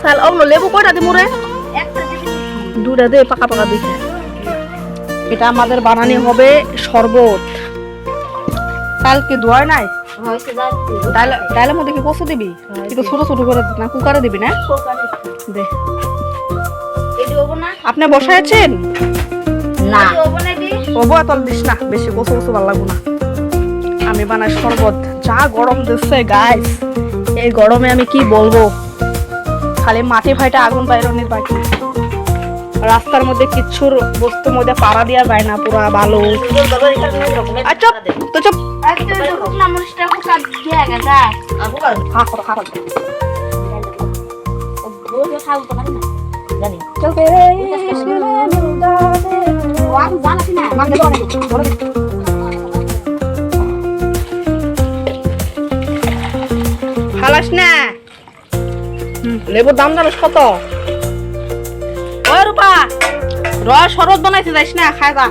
সাল অমন লেবু কয়টা দিমু রে দুটা দে পাকা পাকা দিছে এটা আমাদের বানানি হবে শরবত। চাল কি ধোয়ায় নাই ডালের মধ্যে কি কচু দিবি? একটু ছোট ছোট করে না কুকারে দিবি না? দে। আপনি বসাইছেন না। হব না দি হব এত দিস না বেশি কচু কচু ভালো লাগবো না। আমি বানাই শরবত। যা গরম দিচ্ছে গাইস এই গরমে আমি কি বলব? খালি মাটি ভাইটা আগুন বাইরনের বাকি রাস্তার মধ্যে কিচ্ছুর বস্তুর মধ্যে পাড়া দেওয়া যায় না, পুরা ভালো। খালাস না। লেবুর দাম জানিস কত ওই রূপা রস শরবত বানাইতে যাইস না খাই যা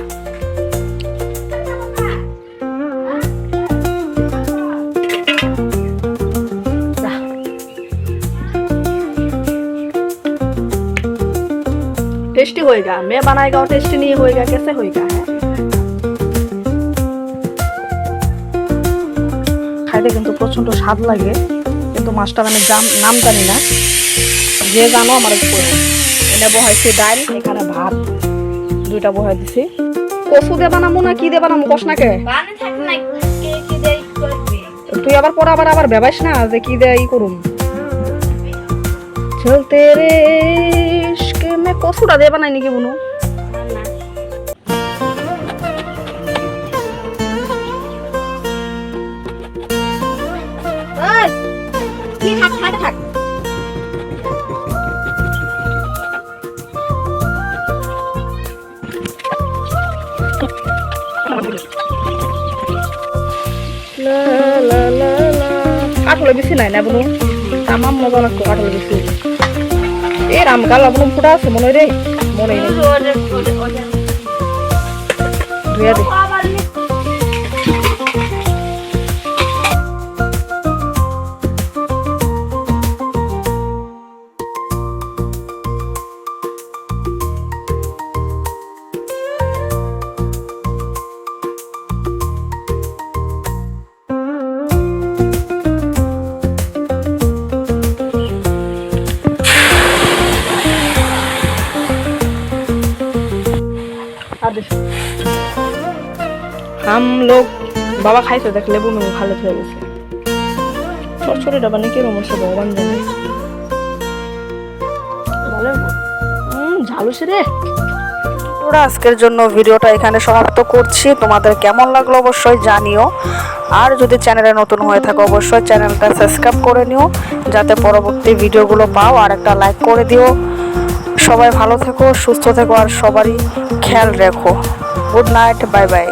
যা। टेस्टी होएगा मैं बनाएगा और टेस्टी नहीं होएगा कैसे होएगा है খাইতে কিন্তু প্রচন্ড স্বাদ লাগে কিন্তু মাছটার আমি নাম জানি না। যে জানো আমার উপরে। এটা বহাইছি ডাল এখানে ভাত। দুইটা বহাই দিছি। কচু দিয়ে বানাবো না কি দিয়ে বানাবো কস না কে? তুই আবার পরে আবার আবার ভেবাইস না যে কি দিয়ে ই করুম। চলতে রে মে কচুটা দিয়ে বানাই নাকি বুনু? কাঠলে বেশি নাই না বুনু আমার মজা লাগতো কাঠলে বেশি। এ রাম কাল বুনু ফুটা আছে মনে রে, মনে ধুয়া দে। হাম লোক বাবা খাইছে দেখলে বুনু ভালো হয়ে গেছে। ছোট ছোট ডাবা নাকি রমস ভগবান জানে। হুম ঝালুসে রে। তোরা আজকের জন্য ভিডিওটা এখানে সমাপ্ত করছি। তোমাদের কেমন লাগল অবশ্যই জানিও। আর যদি চ্যানেলে নতুন হয়ে থাকো, অবশ্যই চ্যানেলটা সাবস্ক্রাইব করে নিও, যাতে পরবর্তী ভিডিওগুলো পাও, আর একটা লাইক করে দিও। সবাই ভালো থেকো, সুস্থ থেকো, আর সবারই খেয়াল রেখো। Good night, bye bye.